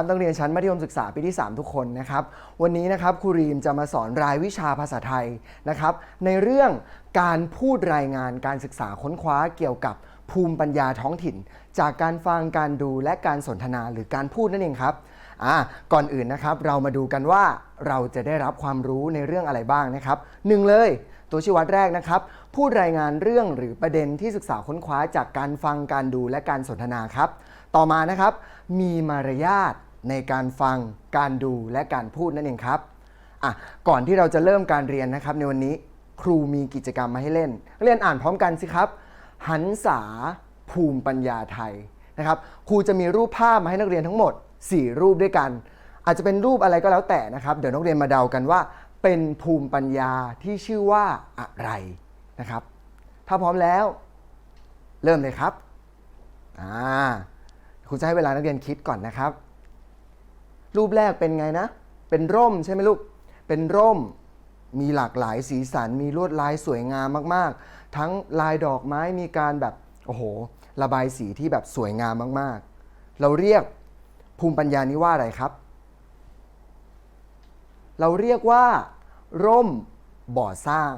ครับนักเรียนชั้นมัธยมศึกษาปีที่ 3 ทุกคนนะครับ วันนี้นะครับครูรีมจะมาสอนรายวิชาภาษาไทยนะครับ ในเรื่องการพูดรายงานการศึกษาค้นคว้าเกี่ยวกับภูมิปัญญาท้องถิ่น จากการฟังการดูและการสนทนาหรือการพูดนั่นเองครับอ่าก่อนอื่นนะครับเรามาดูกันว่าเราจะได้รับความรู้ในเรื่องอะไรบ้างนะครับหนึ่งเลยตัวชี้วัดแรกนะครับ พูดรายงานเรื่องหรือประเด็นที่ศึกษาค้นคว้าจากการฟังการดูและการสนทนาครับ ต่อมานะครับ มีมารยาท ในการฟังการดูและการพูดนั่นเองครับอะก่อนที่เราจะเริ่มการเรียนนะครับ ในวันนี้ครูมีกิจกรรมมาให้เล่น เรียนอ่านพร้อมกันสิครับ หันษาภูมิปัญญาไทยนะครับครูจะมีรูปภาพมาให้นักเรียนทั้งหมด 4 รูปด้วยกัน อาจจะเป็นรูปอะไรก็แล้วแต่นะครับ เดี๋ยวนักเรียนมาเดากันว่า เป็นภูมิปัญญาที่ชื่อว่าอะไรนะครับ ถ้าพร้อมแล้ว เริ่มเลยครับอ่าครูจะให้เวลานักเรียนคิดก่อนนะครับ รูปแรกเป็นไงนะ เป็นร่มใช่ไหมลูก เป็นร่ม มีหลากหลายสีสัน มีลวดลายสวยงามมากๆ ทั้งลายดอกไม้มีการแบบ โอ้โห ระบายสีที่แบบสวยงามมากๆ เราเรียกภูมิปัญญานี้ว่าอะไรครับ เราเรียกว่า ร่มบ่อสร้าง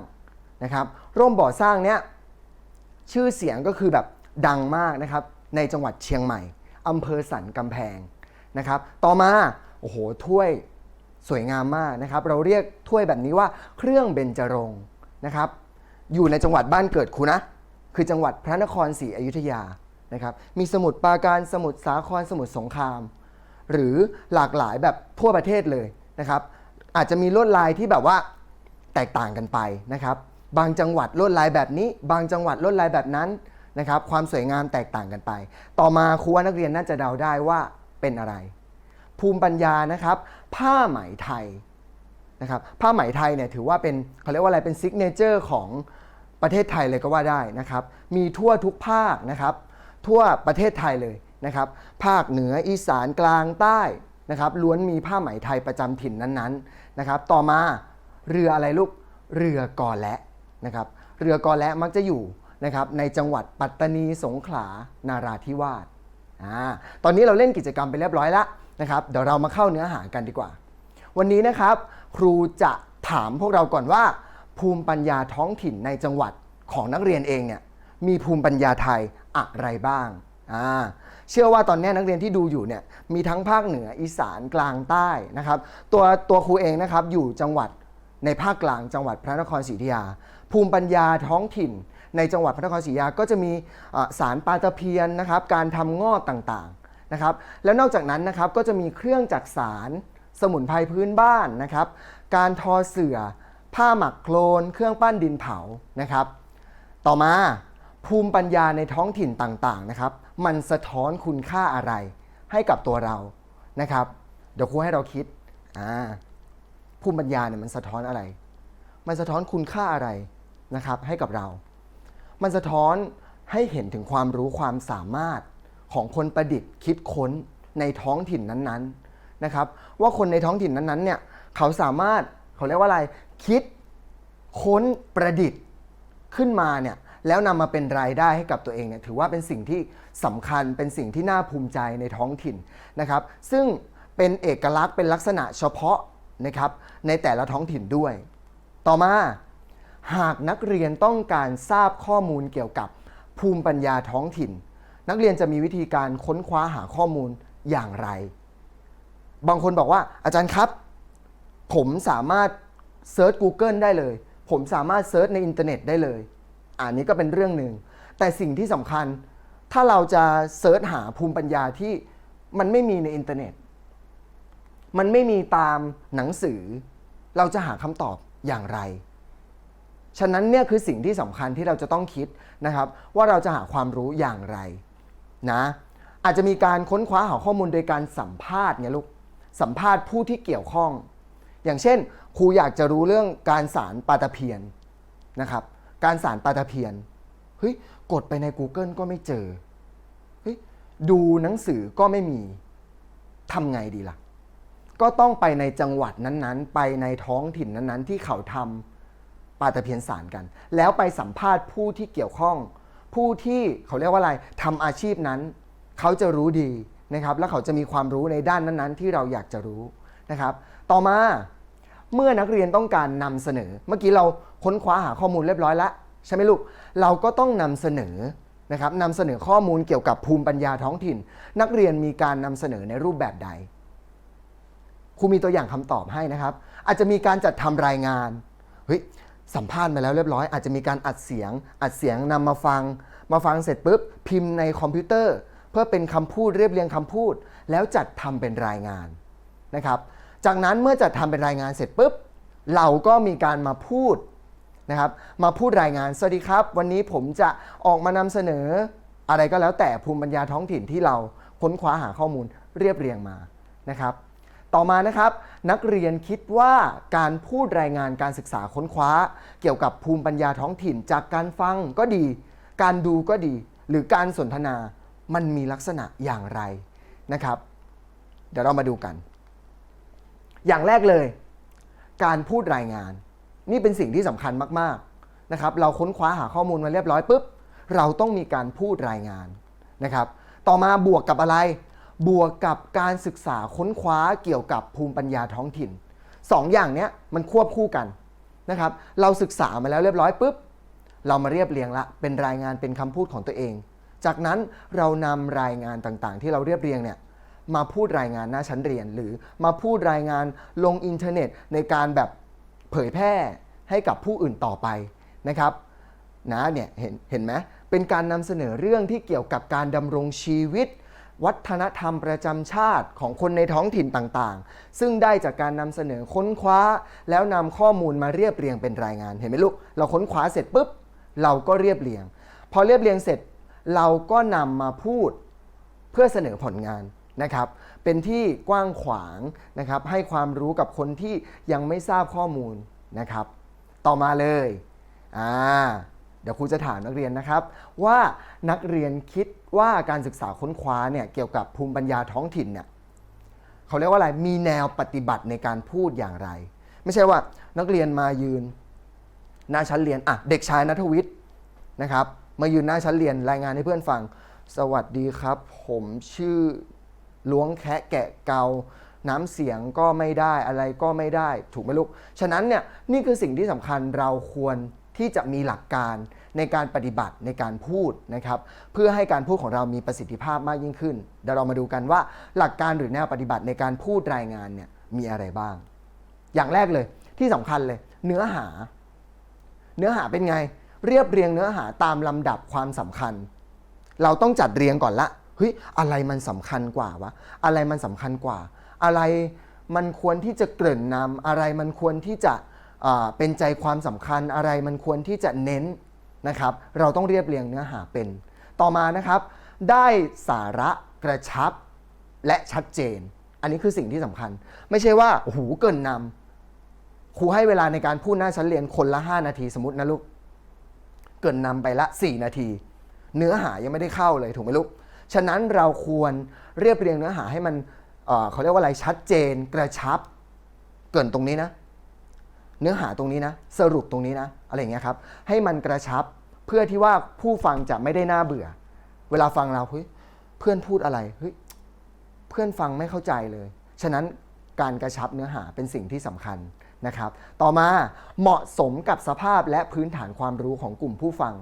นะครับ ร่มบ่อสร้างเนี้ยชื่อเสียงก็คือแบบดังมากนะครับ ในจังหวัดเชียงใหม่อำเภอสันกำแพง นะครับ ต่อมาโอ้โหถ้วยสวยงามมากนะครับ เราเรียกถ้วยแบบนี้ว่าเครื่องเบญจรงค์นะครับ อยู่ในจังหวัดบ้านเกิดครูนะ คือจังหวัดพระนครศรีอยุธยานะครับ มีสมุทรปราการสมุทรสาครสมุทรสงคราม หรือหลากหลายแบบทั่วประเทศเลยนะครับ อาจจะมีลวดลายที่แบบว่าแตกต่างกันไปนะครับ บางจังหวัดลวดลายแบบนี้ บางจังหวัดลวดลายแบบนั้นนะครับ ความสวยงามแตกต่างกันไป ต่อมาครูว่านักเรียนน่าจะเดาได้ว่า เป็นอะไร ภูมิปัญญานะครับ ผ้าไหมไทยนะครับผ้าไหมไทยเนี่ยถือว่าเป็นเขาเรียกว่าอะไรเป็นซิกเนเจอร์ของประเทศไทยเลยก็ว่าได้นะครับ มีทั่วทุกภาคนะครับ ทั่วประเทศไทยเลยนะครับ ภาคเหนืออีสานกลางใต้นะครับ ล้วนมีผ้าไหมไทยประจำถิ่นนั้นๆนะครับ ต่อมาเรืออะไรลูกเรือกอและนะครับ เรือกอและมักจะอยู่นะครับในจังหวัดปัตตานีสงขลานาราธิวาส อ่าตอนนี้เราเล่นกิจกรรมไปเรียบร้อยแล้วนะครับเดี๋ยวเรามาเข้าเนื้อหากันดีกว่า วันนี้นะครับ ครูจะถามพวกเราก่อนว่า ภูมิปัญญาท้องถิ่นในจังหวัดของนักเรียนเองเนี่ยมีภูมิปัญญาไทยอะไรบ้างอ่าเชื่อว่าตอนนี้นักเรียนที่ดูอยู่เนี่ยมีทั้งภาคเหนืออีสานกลางใต้นะครับ ตัวตัวครูเองนะครับอยู่จังหวัดในภาคกลางจังหวัดพระนครศรีอยุธยา ภูมิปัญญาท้องถิ่น ในจังหวัดพระนครศรีอยุธยาก็จะมีสารปลาตะเพียนนะครับ การทำงอกต่างๆนะครับ แล้วนอกจากนั้นนะครับก็จะมีเครื่องจักสารสมุนไพรพื้นบ้านนะครับ การทอเสื่อผ้าหมักโคลน เครื่องปั้นดินเผานะครับ ต่อมาภูมิปัญญาในท้องถิ่นต่างๆนะครับ มันสะท้อนคุณค่าอะไรให้กับตัวเรานะครับ เดี๋ยวครูให้เราคิดอ่าภูมิปัญญาเนี่ยมันสะท้อนอะไร มันสะท้อนคุณค่าอะไรนะครับ ให้กับเรา มันสะท้อนให้เห็นถึงความรู้ความสามารถของคนประดิษฐ์คิดค้นในท้องถิ่นนั้นๆนะครับ ว่าคนในท้องถิ่นนั้นๆเนี่ยเขาสามารถเขาเรียกว่าอะไรคิดค้นประดิษฐ์ขึ้นมาเนี่ยแล้วนำมาเป็นรายได้ให้กับตัวเองเนี่ยถือว่าเป็นสิ่งที่สำคัญเป็นสิ่งที่น่าภูมิใจในท้องถิ่นนะครับ ซึ่งเป็นเอกลักษณ์เป็นลักษณะเฉพาะนะครับในแต่ละท้องถิ่นด้วย ต่อมา หากนักเรียนต้องการทราบข้อมูลเกี่ยวกับภูมิปัญญาท้องถิ่น นักเรียนจะมีวิธีการค้นคว้าหาข้อมูลอย่างไร บางคนบอกว่าอาจารย์ครับ ผมสามารถเซิร์ช Google ได้เลย ผมสามารถเซิร์ชในอินเทอร์เน็ตได้เลย อันนี้ก็เป็นเรื่องหนึ่ง แต่สิ่งที่สำคัญ ถ้าเราจะเซิร์ชหาภูมิปัญญาที่มันไม่มีในอินเทอร์เน็ต มันไม่มีตามหนังสือ เราจะหาคำตอบอย่างไร ฉะนั้นเนี่ยคือสิ่งที่สำคัญที่เราจะต้องคิดนะครับ ว่าเราจะหาความรู้อย่างไรนะอาจจะมีการค้นคว้าหาข้อมูลโดยการสัมภาษณ์เนี่ยลูกสัมภาษณ์ผู้ที่เกี่ยวข้อง อย่างเช่น ครูอยากจะรู้เรื่องการสารปาตะเพียนนะครับการสารปาตะเพียนเฮ้ยกดไปใน Google ก็ไม่เจอเฮ้ยดูหนังสือก็ไม่มีทำไงดีล่ะ ก็ต้องไปในจังหวัดนั้นๆ ไปในท้องถิ่นนั้นๆ ที่เขาทำ ปาตะเพียนสารกัน แล้วไปสัมภาษณ์ผู้ที่เกี่ยวข้อง ผู้ที่เขาเรียกว่าอะไรทำอาชีพนั้น เขาจะรู้ดีนะครับ แล้วเขาจะมีความรู้ในด้านนั้นๆ ที่เราอยากจะรู้นะครับ ต่อมาเมื่อนักเรียนต้องการนำเสนอ เมื่อกี้เราค้นคว้าหาข้อมูลเรียบร้อยแล้วใช่ไหมลูก เราก็ต้องนำเสนอนะครับนำเสนอข้อมูลเกี่ยวกับภูมิปัญญาท้องถิ่น นักเรียนมีการนำเสนอในรูปแบบใดครูมีตัวอย่างคำตอบให้นะครับ อาจจะมีการจัดทำรายงานเฮ้ย สัมภาษณ์มาแล้วเรียบร้อย อาจจะมีการอัดเสียง อัดเสียงนำมาฟัง มาฟังเสร็จปุ๊บพิมพ์ในคอมพิวเตอร์ เพื่อเป็นคำพูดเรียบเรียงคำพูด แล้วจัดทำเป็นรายงานนะครับ จากนั้นเมื่อจัดทำเป็นรายงานเสร็จปุ๊บเราก็มีการมาพูดนะครับ มาพูดรายงานสวัสดีครับ วันนี้ผมจะออกมานำเสนออะไรก็แล้วแต่ภูมิปัญญาท้องถิ่นที่เราค้นคว้าหาข้อมูลเรียบเรียงมานะครับ ต่อมานะครับนักเรียนคิดว่าการพูดรายงานการศึกษาค้นคว้า เกี่ยวกับภูมิปัญญาท้องถิ่น จากการฟังก็ดี การดูก็ดี หรือการสนทนามันมีลักษณะอย่างไรนะครับ เดี๋ยวเรามาดูกัน อย่างแรกเลย การพูดรายงาน นี่เป็นสิ่งที่สำคัญมากๆนะครับ เราค้นคว้าหาข้อมูลมาเรียบร้อยปุ๊บเราต้องมีการพูดรายงานนะครับ ต่อมาบวกกับอะไร บวกกับการศึกษาค้นคว้าเกี่ยวกับภูมิปัญญาท้องถิ่นสองอย่างเนี้ยมันควบคู่กันนะครับ เราศึกษามาแล้วเรียบร้อยปุ๊บ เรามาเรียบเรียงละ เป็นรายงานเป็นคำพูดของตัวเอง จากนั้นเรานำรายงานต่างๆ ที่เราเรียบเรียงเนี่ยมาพูดรายงานหน้าชั้นเรียน หรือมาพูดรายงานลงอินเทอร์เน็ต ในการแบบเผยแพร่ให้กับผู้อื่นต่อไปนะครับนะเนี่ยเห็นเห็นไหมเป็นการนำเสนอเรื่องที่เกี่ยวกับการดำรงชีวิต วัฒนธรรมประจำชาติของคนในท้องถิ่นต่างๆ ซึ่งได้จากการนำเสนอค้นคว้า แล้วนำข้อมูลมาเรียบเรียงเป็นรายงาน เห็นไหมลูก เราค้นคว้าเสร็จปุ๊บ เราก็เรียบเรียง พอเรียบเรียงเสร็จ เราก็นำมาพูดเพื่อเสนอผลงานนะครับ เป็นที่กว้างขวางนะครับ ให้ความรู้กับคนที่ยังไม่ทราบข้อมูลนะครับ ต่อมาเลย อ่า เดี๋ยวครูจะถามนักเรียนนะครับ ว่านักเรียนคิด ว่าการศึกษาค้นคว้าเนี่ยเกี่ยวกับภูมิปัญญาท้องถิ่นเนี่ยเขาเรียกว่าอะไรมีแนวปฏิบัติในการพูดอย่างไร ไม่ใช่ว่านักเรียนมายืนหน้าชั้นเรียนอะเด็กชายนัทวิทย์นะครับ มายืนหน้าชั้นเรียนรายงานให้เพื่อนฟัง สวัสดีครับ ผมชื่อล้วงแคะแกะเกาน้ำเสียงก็ไม่ได้อะไรก็ไม่ได้ถูกไหมลูก ฉะนั้นเนี่ยนี่คือสิ่งที่สำคัญเราควรที่จะมีหลักการ ในการปฏิบัติในการพูดนะครับเพื่อให้การพูดของเรามีประสิทธิภาพมากยิ่งขึ้น เดี๋ยวเรามาดูกันว่าหลักการหรือแนวปฏิบัติในการพูดรายงานเนี่ยมีอะไรบ้าง อย่างแรกเลยที่สำคัญเลย เนื้อหา เนื้อหาเป็นไง เรียบเรียงเนื้อหาตามลำดับความสำคัญ เราต้องจัดเรียงก่อนละเฮ้ยอะไรมันสำคัญกว่าวะอะไรมันสำคัญกว่า อะไรมันควรที่จะเกริ่นนำอะไรมันควรที่จะเป็นใจความสำคัญอะไรมันควรที่จะเน้น นะครับ เราต้องเรียบเรียงเนื้อหาเป็น ต่อมานะครับ ได้สาระกระชับและชัดเจน อันนี้คือสิ่งที่สำคัญ ไม่ใช่ว่าโอ้โหเกินนำครูให้เวลาในการพูดหน้าชั้นเรียนคนละ 5 นาทีสมมตินะลูก เกินนำไปละ 4 นาที เนื้อหายังไม่ได้เข้าเลยถูกไหมลูก ฉะนั้นเราควรเรียบเรียงเนื้อหาให้มันเเขาเรียกว่าอะไรชัดเจน กระชับ เกินตรงนี้นะ เนื้อหาตรงนี้นะ สรุปตรงนี้นะ อะไรอย่างเงี้ยครับให้มันกระชับเพื่อที่ว่าผู้ฟังจะไม่ได้น่าเบื่อ เวลาฟังเราเฮ้ยเพื่อนพูดอะไรเฮ้ยเพื่อนฟังไม่เข้าใจเลย ฉะนั้นการกระชับเนื้อหาเป็นสิ่งที่สำคัญนะครับ ต่อมาเหมาะสมกับสภาพและพื้นฐานความรู้ของกลุ่มผู้ฟัง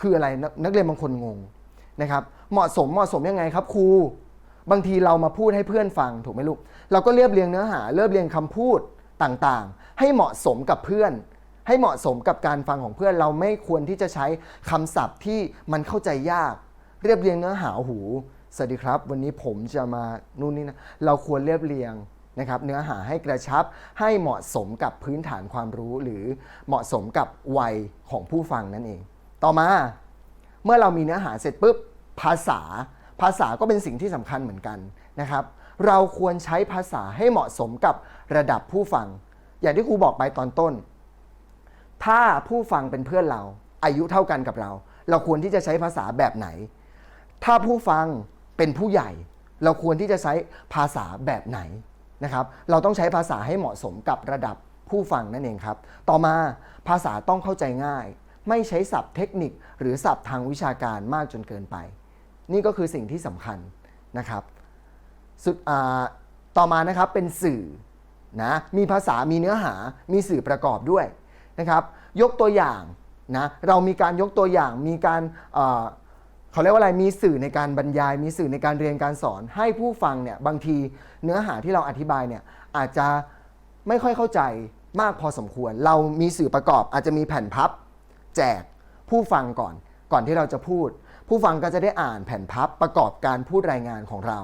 คืออะไรนนักเรียนบางคนงงนะครับ เหมาะสมเหมาะสมยังไงครับครูบางทีเรามาพูดให้เพื่อนฟังถูกไหมลูกเราก็เรียบเรียงเนื้อหาเรียบเรียงคำพูดต่างๆ ให้เหมาะสมกับเพื่อน ให้เหมาะสมกับการฟังของเพื่อนเราไม่ควรที่จะใช้คำศัพท์ที่มันเข้าใจยาก เรียบเรียงเนื้อหาหูสวัสดีครับ วันนี้ผมจะมานู่นนี่นะเราควรเรียบเรียงนะครับเนื้อหาให้กระชับให้เหมาะสมกับพื้นฐานความรู้ หรือเหมาะสมกับวัยของผู้ฟังนั่นเอง ต่อมา เมื่อเรามีเนื้อหาเสร็จปุ๊บภาษา ภาษาก็เป็นสิ่งที่สำคัญเหมือนกันนะครับ เราควรใช้ภาษาให้เหมาะสมกับระดับผู้ฟัง อย่างที่ครูบอกไปตอนต้น ถ้าผู้ฟังเป็นเพื่อนเรา อายุเท่ากันกับเรา เราควรที่จะใช้ภาษาแบบไหน ถ้าผู้ฟังเป็นผู้ใหญ่ เราควรที่จะใช้ภาษาแบบไหนนะครับ เราต้องใช้ภาษาให้เหมาะสมกับระดับผู้ฟังนั่นเองครับ ต่อมาภาษาต้องเข้าใจง่าย ไม่ใช้ศัพท์เทคนิคหรือศัพท์ทางวิชาการมากจนเกินไป นี่ก็คือสิ่งที่สำคัญนะครับสุดอ่าต่อมานะครับเป็นสื่อนะมีภาษามีเนื้อหามีสื่อประกอบด้วย นะครับยกตัวอย่างนะเรามีการยกตัวอย่างมีการเอ่อเขาเรียกว่าอะไรมีสื่อในการบรรยาย มีสื่อในการเรียนการสอน ให้ผู้ฟังเนี่ยบางทีเนื้อหาที่เราอธิบายเนี่ยอาจจะไม่ค่อยเข้าใจมากพอสมควร เรามีสื่อประกอบอาจจะมีแผ่นพับ แจกผู้ฟังก่อนก่อนที่เราจะพูด ผู้ฟังก็จะได้อ่านแผ่นพับประกอบการพูดรายงานของเรา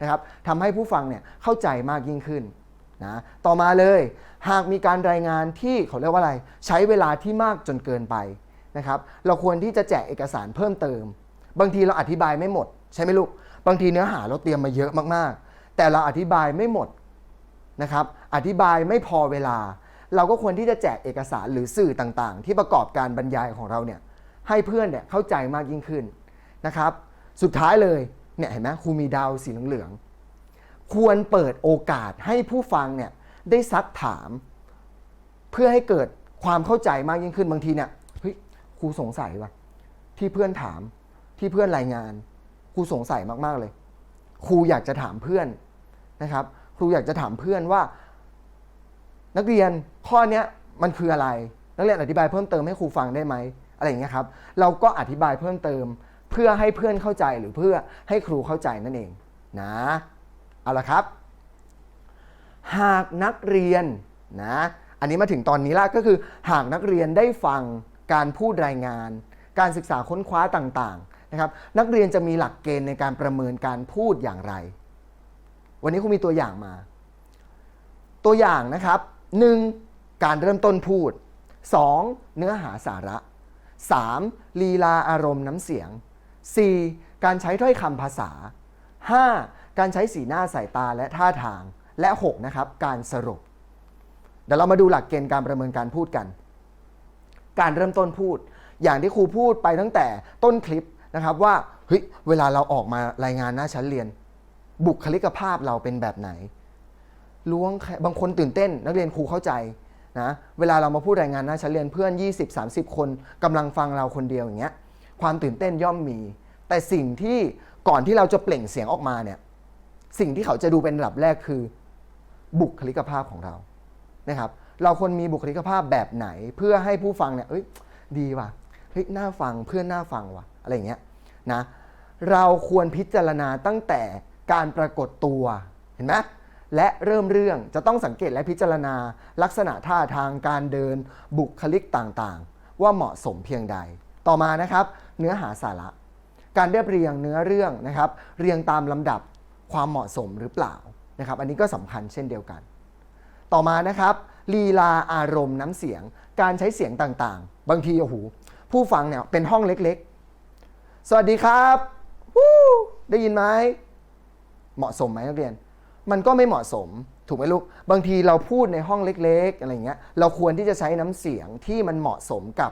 นะครับทำให้ผู้ฟังเนี่ยเข้าใจมากยิ่งขึ้น นะต่อมาเลยหากมีการรายงานที่เขาเรียกว่าอะไร ใช้เวลาที่มากจนเกินไปนะครับเราควรที่จะแจกเอกสารเพิ่มเติม บางทีเราอธิบายไม่หมด ใช่ไหมลูก บางทีเนื้อหาเราเตรียมมาเยอะมากๆ แต่เราอธิบายไม่หมดนะครับอธิบายไม่พอเวลา เราก็ควรที่จะแจกเอกสารหรือสื่อต่างๆ ที่ประกอบการบรรยายของเราเนี่ยให้เพื่อนเนี่ยเข้าใจมากยิ่งขึ้นนะครับ สุดท้ายเลยเนี่ยเห็นไหมครูมีดาวสีเหลืองๆ ควรเปิดโอกาสให้ผู้ฟังเนี่ยได้ซักถาม เพื่อให้เกิดความเข้าใจมากยิ่งขึ้นบางทีเนี่ยเฮ้ยครูสงสัยว่ะที่เพื่อนถามที่เพื่อนรายงานครูสงสัยมากๆเลย ครูอยากจะถามเพื่อนนะครับ ครูอยากจะถามเพื่อนว่า นักเรียนข้อเนี้ยมันคืออะไร นักเรียนอธิบายเพิ่มเติมให้ครูฟังได้ไหมอะไรอย่างเงี้ยครับ เราก็อธิบายเพิ่มเติม เพื่อให้เพื่อนเข้าใจหรือเพื่อให้ครูเข้าใจนั่นเองนะ เอาละครับ หากนักเรียนนะ อันนี้มาถึงตอนนี้ละก็คือหากนักเรียนได้ฟังการพูดรายงาน การศึกษาค้นคว้าต่างๆนะครับ นักเรียนจะมีหลักเกณฑ์ในการประเมินการพูดอย่างไร วันนี้ครูมีตัวอย่างมา ตัวอย่างนะครับ 1. การเริ่มต้นพูด 2. เนื้อหาสาระ 3. ลีลาอารมณ์น้ำเสียง 4. การใช้ถ้อยคำภาษา 5. การใช้สีหน้าสายตาและท่าทาง และ 6. นะครับ การสรุป เดี๋ยวเรามาดูหลักเกณฑ์การประเมินการพูดกัน การเริ่มต้นพูด อย่างที่ครูพูดไปตั้งแต่ต้นคลิปนะครับว่าเฮ้ยเวลาเราออกมารายงานหน้าชั้นเรียน บุคลิกภาพเราเป็นแบบไหนล้วงบางคนตื่นเต้น นักเรียนครูเข้าใจนะเวลาเรามาพูดรายงานหน้าชั้นเรียนเพื่อน 20-30 คนกำลังฟังเราคนเดียวอย่างเงี้ยความตื่นเต้นย่อมมี แต่สิ่งที่ก่อนที่เราจะเปล่งเสียงออกมาเนี่ย สิ่งที่เขาจะดูเป็นระดับแรกคือ บุคลิกภาพของเรานะครับ เราควรมีบุคลิกภาพแบบไหน เพื่อให้ผู้ฟังเนี่ยเอ้ยดีว่ะเฮ้ยน่าฟังเพื่อนน่าฟังว่ะอะไรอย่างเงี้ยนะเราควรพิจารณาตั้งแต่การปรากฏตัวเห็นไหมและเริ่มเรื่องจะต้องสังเกตและพิจารณาลักษณะท่าทางการเดินบุคลิกต่างๆ ว่าเหมาะสมเพียงใด ต่อมานะครับ เนื้อหาสาระ การเรียบเรียงเนื้อเรื่องนะครับ เรียงตามลำดับ ความเหมาะสมหรือเปล่านะครับ อันนี้ก็สำคัญเช่นเดียวกัน ต่อมานะครับลีลาอารมณ์น้ำเสียง การใช้เสียงต่างๆ บางทีโอ้โหผู้ฟังเนี่ยเป็นห้องเล็กๆ สวัสดีครับวู้ได้ยินไหมเหมาะสมไหมนักเรียน มันก็ไม่เหมาะสมถูกไหมลูก บางทีเราพูดในห้องเล็กๆ อะไรเงี้ย เราควรที่จะใช้น้ำเสียงที่มันเหมาะสมกับ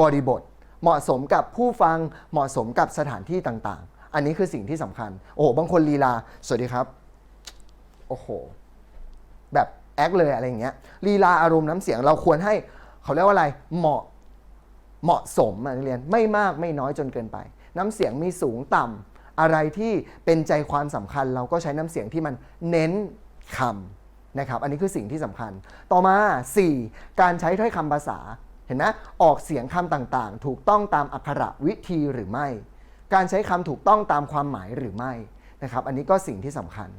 บริบท เหมาะสมกับผู้ฟัง เหมาะสมกับสถานที่ต่างๆ อันนี้คือสิ่งที่สำคัญ โอ้โหบางคนลีลา สวัสดีครับ โอ้โห แบบแอคเลยอะไรอย่างเงี้ยลีลาอารมณ์น้ำเสียงเราควรให้เขาเรียกว่าอะไรเหมาะเหมาะสมนักเรียนไม่มากไม่น้อยจนเกินไป น้ำเสียงมีสูงต่ำอะไรที่เป็นใจความสำคัญ เราก็ใช้น้ำเสียงที่มันเน้นคำนะครับ อันนี้คือสิ่งที่สำคัญ ต่อมา 4. การใช้ถ้อยคำภาษาเห็นไหมออกเสียงคำต่างๆ ถูกต้องตามอักขระวิธีหรือไม่ การใช้คำถูกต้องตามความหมายหรือไม่นะครับอันนี้ก็สิ่งที่สำคัญ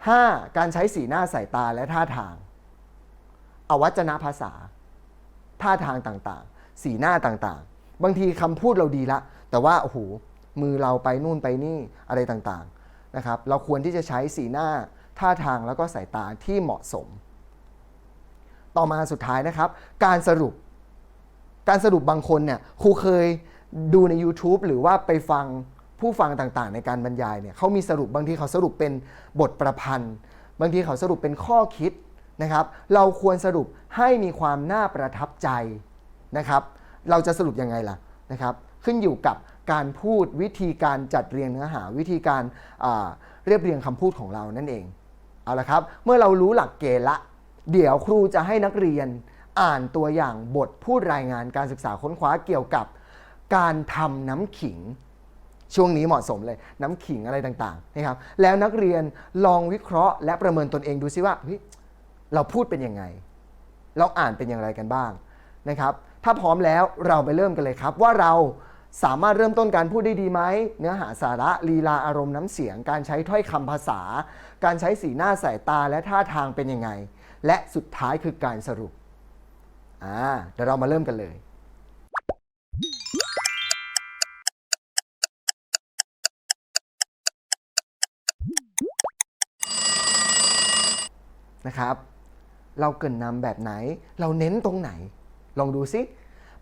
5. การใช้สีหน้าสายตาและท่าทาง อวัจนภาษา ท่าทางต่างๆ สีหน้าต่างๆ บางทีคำพูดเราดีละ แต่ว่าโอ้โหมือเราไปนู่นไปนี่อะไรต่างๆนะครับเราควรที่จะใช้สีหน้าท่าทางแล้วก็สายตาที่เหมาะสม ต่อมาสุดท้ายนะครับ การสรุป การสรุปบางคนเนี่ยครูเคย ดูใน YouTube หรือว่าไปฟังผู้ฟังต่างๆ ในการบรรยายเนี่ยเขามีสรุปบางทีเขาสรุปเป็นบทประพันธ์ บางทีเขาสรุปเป็นข้อคิดนะครับ เราควรสรุปให้มีความน่าประทับใจนะครับ เราจะสรุปยังไงล่ะนะครับ ขึ้นอยู่กับการพูดวิธีการจัดเรียงเนื้อหา วิธีการเรียบเรียงคำพูดของเรานั่นเองเอาละครับ เมื่อเรารู้หลักเกณฑ์ละ เดี๋ยวครูจะให้นักเรียนอ่านตัวอย่างบทพูดรายงานการศึกษาค้นคว้าเกี่ยวกับ การทำน้ำขิง ช่วงนี้เหมาะสมเลยน้ำขิงอะไรต่างๆนะครับแล้วนักเรียนลองวิเคราะห์และประเมินตนเองดูซิว่าเฮ้ยเราพูดเป็นยังไง เราอ่านเป็นอย่างไรกันบ้างนะครับถ้าพร้อมแล้วเราไปเริ่มกันเลยครับ ว่าเราสามารถเริ่มต้นการพูดได้ดีไหม เนื้อหาสาระลีลาอารมณ์น้ำเสียง การใช้ถ้อยคำภาษา การใช้สีหน้าสายตาและท่าทางเป็นยังไง และสุดท้ายคือการสรุปอ่าเดี๋ยวเรามาเริ่มกันเลย นะครับ เราเกินนำแบบไหน เราเน้นตรงไหน ลองดูซิ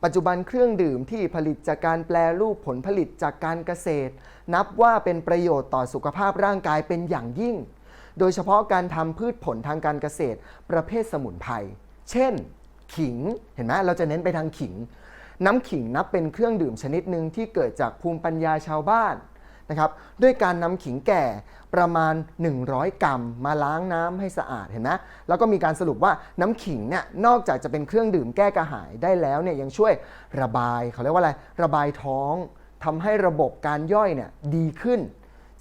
ปัจจุบันเครื่องดื่มที่ผลิตจากการแปลรูปผลผลิตจากการเกษตร นับว่าเป็นประโยชน์ต่อสุขภาพร่างกายเป็นอย่างยิ่ง โดยเฉพาะการทำพืชผลทางการเกษตร ประเภทสมุนไพร เช่น ขิง เห็นไหมเราจะเน้นไปทางขิง น้ำขิงนับเป็นเครื่องดื่มชนิดหนึ่งที่เกิดจากภูมิปัญญาชาวบ้าน นะครับด้วยการนำขิงแก่ประมาณ 100 กรัม มาล้างน้ำให้สะอาดเห็นไหมแล้วก็มีการสรุปว่าน้ำขิงเนี่ยนอกจากจะเป็นเครื่องดื่มแก้กระหายได้แล้วเนี่ยยังช่วยระบายเขาเรียกว่าอะไรระบายท้องทำให้ระบบการย่อยเนี่ยดีขึ้น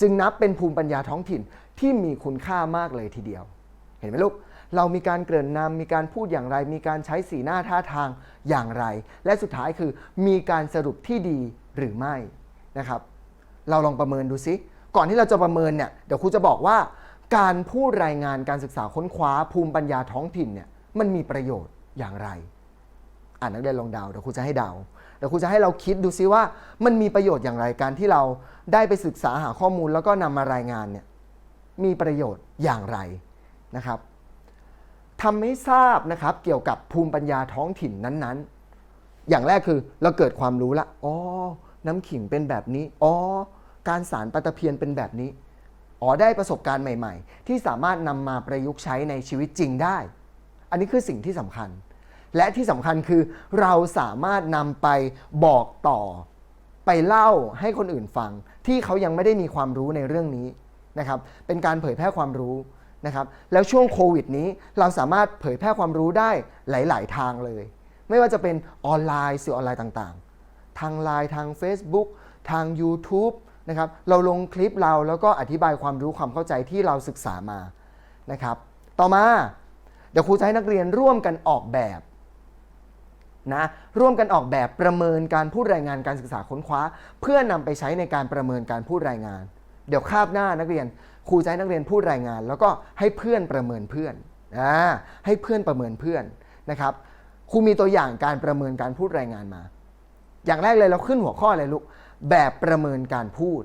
จึงนับเป็นภูมิปัญญาท้องถิ่นที่มีคุณค่ามากเลยทีเดียว เห็นไหมลูกเรามีการเกริ่นนำมีการพูดอย่างไร มีการใช้สีหน้าท่าทางอย่างไร และสุดท้ายคือมีการสรุปที่ดีหรือไม่นะครับ เราลองประเมินดูซิ ก่อนที่เราจะประเมินเนี่ยเดี๋ยวครูจะบอกว่า การพูดรายงานการศึกษาค้นคว้าภูมิปัญญาท้องถิ่นเนี่ยมันมีประโยชน์อย่างไร อ่านนักเรียนลองเดาเดี๋ยวครูจะให้เดาเดี๋ยวครูจะให้เราคิดดูซิว่า มันมีประโยชน์อย่างไรการที่เราได้ไปศึกษาหาข้อมูลแล้วก็นำมารายงานเนี่ยมีประโยชน์อย่างไรนะครับทำให้ทราบนะครับเกี่ยวกับภูมิปัญญาท้องถิ่นนั้นๆ อย่างแรกคือเราเกิดความรู้ละอ๋อ น้ำขิงเป็นแบบนี้ อ๋อ การสารปลาตะเพียนเป็นแบบนี้ อ๋อ ได้ประสบการณ์ใหม่ ๆ ที่สามารถนำมาประยุกต์ใช้ในชีวิตจริงได้ อันนี้คือสิ่งที่สำคัญ และที่สำคัญคือเราสามารถนำไปบอกต่อ ไปเล่าให้คนอื่นฟัง ที่เขายังไม่ได้มีความรู้ในเรื่องนี้นะครับ เป็นการเผยแพร่ความรู้นะครับ แล้วช่วงโควิดนี้เราสามารถเผยแพร่ความรู้ได้หลาย ๆ ทางเลย ไม่ว่าจะเป็นออนไลน์สื่อออนไลน์ต่างๆ ทางไลน์ทาง Facebook ทาง YouTube นะครับเราลงคลิปเราแล้วก็อธิบายความรู้ความเข้าใจที่เราศึกษามานะครับต่อมาเดี๋ยวครูจะให้นักเรียนร่วมกันออกแบบนะร่วมกันออกแบบประเมินการพูดรายงานการศึกษาค้นคว้า เพื่อนำไปใช้ในการประเมินการพูดรายงาน เดี๋ยวคาบหน้านักเรียนครูจะให้นักเรียนพูดรายงาน แล้วก็ให้เพื่อนประเมินเพื่อนอ่าให้เพื่อนประเมินเพื่อนนะครับครูมีตัวอย่างการประเมินการพูดรายงานมา อย่างแรกเลยเราขึ้นหัวข้ออะไรลูกแบบประเมินการพูด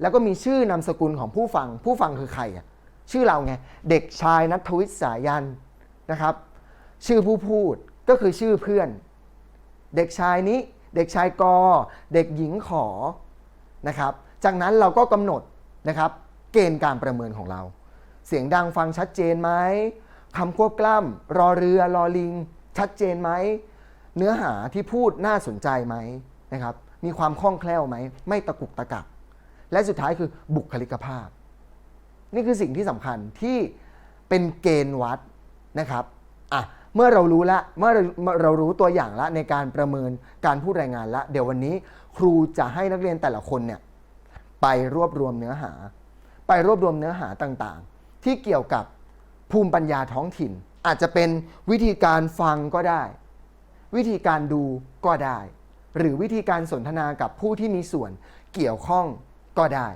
แล้วก็มีชื่อนามสกุลของผู้ฟัง ผู้ฟังคือใครอะชื่อเราไงเด็กชายนัทวิทย์สายันนะครับ ชื่อผู้พูดก็คือชื่อเพื่อน เด็กชายนี้ เด็กชายกอเด็กหญิงขอนะครับ จากนั้นเราก็กำหนดนะครับ เกณฑ์การประเมินของเรา เสียงดังฟังชัดเจนไหมคำควบกล้ำรอเรือรอลิง ชัดเจนไหม เนื้อหาที่พูดน่าสนใจไหมนะครับมีความคล่องแคล่วไหม ไม่ตะกุกตะกัก และสุดท้ายคือบุคลิกภาพ นี่คือสิ่งที่สำคัญที่เป็นเกณฑ์วัดนะครับอะเมื่อเรารู้ละเมื่อเราเมื่อเรารู้ตัวอย่างละในการประเมินการพูดรายงานละ เดี๋ยววันนี้ครูจะให้นักเรียนแต่ละคนเนี่ยไปรวบรวมเนื้อหา ไปรวบรวมเนื้อหาต่างๆ ที่เกี่ยวกับภูมิปัญญาท้องถิ่น อาจจะเป็นวิธีการฟังก็ได้ วิธีการดูก็ได้ หรือวิธีการสนทนากับผู้ที่มีส่วนเกี่ยวข้องก็ได้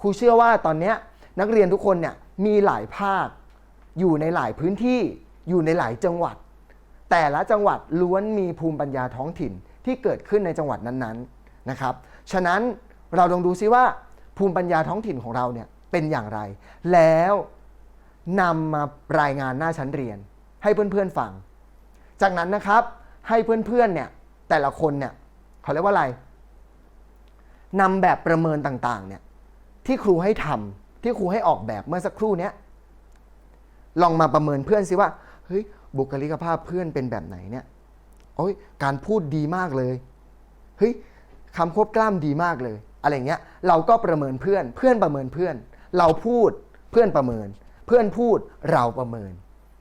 ครูเชื่อว่าตอนนี้นักเรียนทุกคนเนี่ยมีหลายภาค อยู่ในหลายพื้นที่ อยู่ในหลายจังหวัด แต่ละจังหวัดล้วนมีภูมิปัญญาท้องถิ่นที่เกิดขึ้นในจังหวัดนั้นๆนะครับ ฉะนั้นเราลองดูซิว่าภูมิปัญญาท้องถิ่นของเราเนี่ยเป็นอย่างไร แล้วนำมารายงานหน้าชั้นเรียนให้เพื่อนๆฟัง จากนั้นนะครับ ให้เพื่อนๆเนี่ยแต่ละคนเนี่ยเขาเรียกว่าอะไรนำแบบประเมินต่างๆเนี่ยที่ครูให้ทำที่ครูให้ออกแบบเมื่อสักครู่เนี้ยลองมาประเมินเพื่อนสิว่าเฮ้ยบุคลิกภาพเพื่อนเป็นแบบไหนเนี่ยโอ้ยการพูดดีมากเลยเฮ้ยคำควบกล้ำดีมากเลย อะไรเงี้ยเราก็ประเมินเพื่อน เพื่อนประเมินเพื่อน เราพูดเพื่อนประเมิน เพื่อนพูดเราประเมิน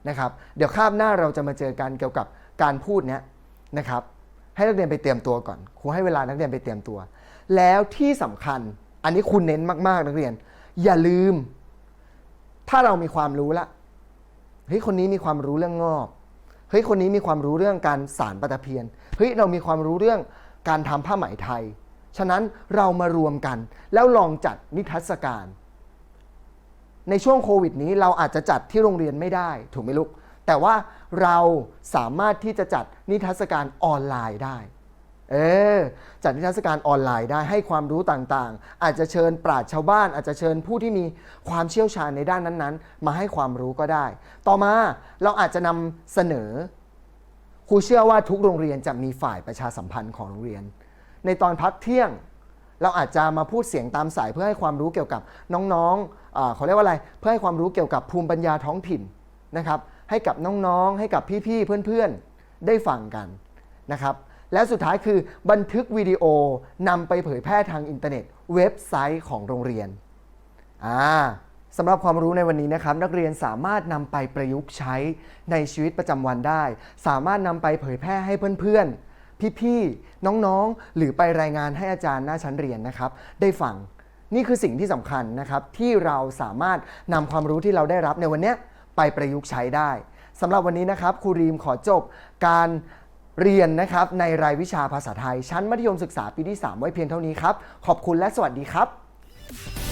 นะครับ เดี๋ยวคาบหน้าเราจะมาเจอกันเกี่ยวกับการพูดเนี้ย นะครับ ให้นักเรียนไปเตรียมตัวก่อน ครูให้เวลานักเรียนไปเตรียมตัว แล้วที่สำคัญ อันนี้คุณเน้นมากๆนักเรียน อย่าลืม ถ้าเรามีความรู้ละเฮ้ยคนนี้มีความรู้เรื่องงอกเฮ้ยคนนี้มีความรู้เรื่องการสารปลาตะเพียนเฮ้ยเรามีความรู้เรื่องการทำผ้าไหมไทย ฉะนั้นเรามารวมกัน แล้วลองจัดนิทรรศการ ในช่วงโควิดนี้เราอาจจะจัดที่โรงเรียนไม่ได้ ถูกไหมลูก แต่ว่าเราสามารถที่จะจัดนิทรรศการออนไลน์ได้ เออจัดนิทรรศการออนไลน์ได้ให้ความรู้ต่างๆ อาจจะเชิญปราชญ์ชาวบ้าน อาจจะเชิญผู้ที่มีความเชี่ยวชาญในด้านนั้นๆ มาให้ความรู้ก็ได้ ต่อมาเราอาจจะนำเสนอครูเชื่อว่าทุกโรงเรียนจะมีฝ่ายประชาสัมพันธ์ของโรงเรียน ในตอนพักเที่ยง เราอาจจะมาพูดเสียงตามสายเพื่อให้ความรู้เกี่ยวกับน้องๆอเขาเรียกว่าอะไร เพื่อให้ความรู้เกี่ยวกับภูมิปัญญาท้องถิ่นนะครับ ให้กับน้องๆ ให้กับพี่ๆ เพื่อนๆ ได้ฟังกันนะครับ และสุดท้ายคือบันทึกวิดีโอนำไปเผยแพร่ทางอินเทอร์เน็ต เว็บไซต์ของโรงเรียนอ่าสำหรับความรู้ในวันนี้นะครับ นักเรียนสามารถนำไปประยุกต์ใช้ในชีวิตประจำวันได้ สามารถนำไปเผยแพร่ให้เพื่อนๆ พี่ๆ น้องๆ หรือไปรายงานให้อาจารย์หน้าชั้นเรียนนะครับ ได้ฟังนี่คือสิ่งที่สำคัญนะครับที่เราสามารถนำความรู้ที่เราได้รับในวันเนี้ย ไปประยุกต์ใช้ได้สำหรับวันนี้นะครับครูรีมขอจบการเรียนนะครับในรายวิชาภาษาไทย ชั้นมัธยมศึกษาปีที่ 3 ไว้เพียงเท่านี้ครับ ขอบคุณและสวัสดีครับ